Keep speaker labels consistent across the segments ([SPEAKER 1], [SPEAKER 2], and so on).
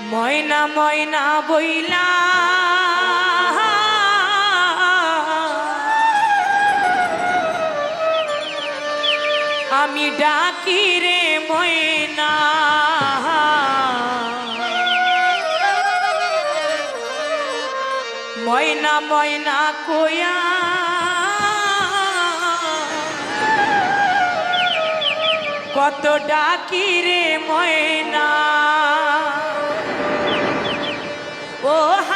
[SPEAKER 1] ময়না ময়না বইলা। আমি ডাকি রে ময়না। ময়না ময়না কোয়া কত ডাকি রে ময়না। 我还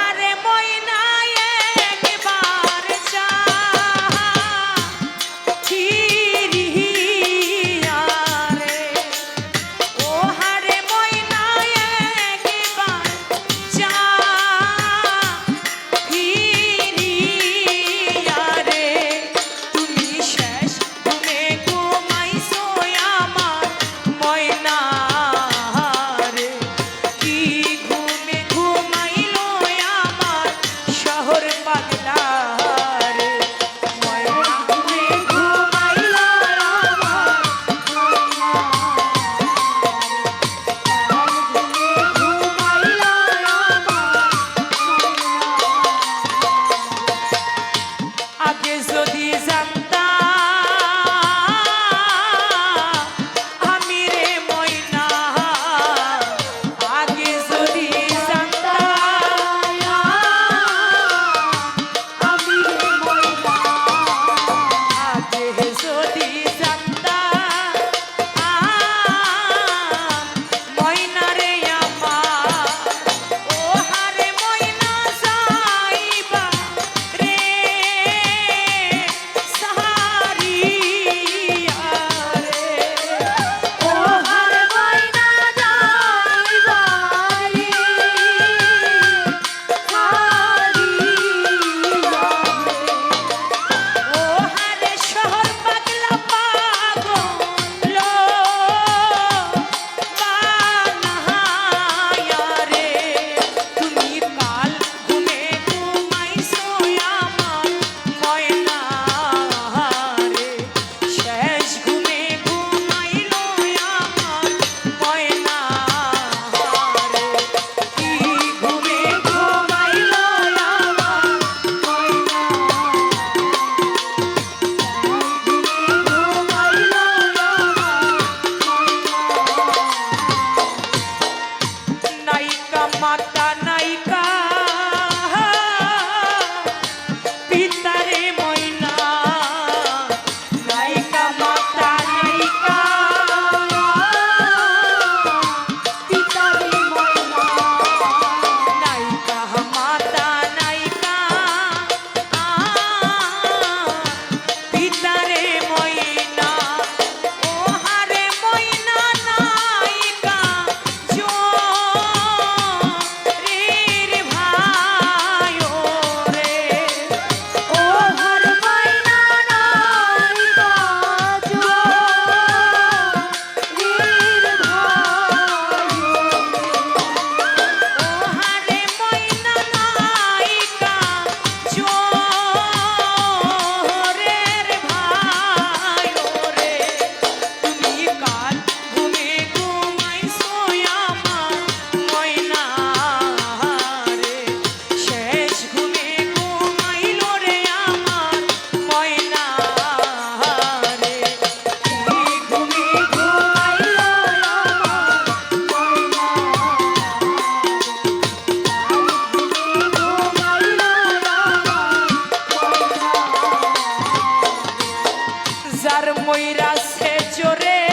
[SPEAKER 1] কইরা সে চোরে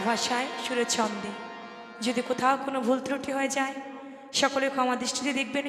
[SPEAKER 1] গানে ভাষায় সুরের ছন্দে। যদি কোথাও কোনো ভুল ত্রুটি হয়ে যায়, সকলে ক্ষমা দৃষ্টিতে দেখবেন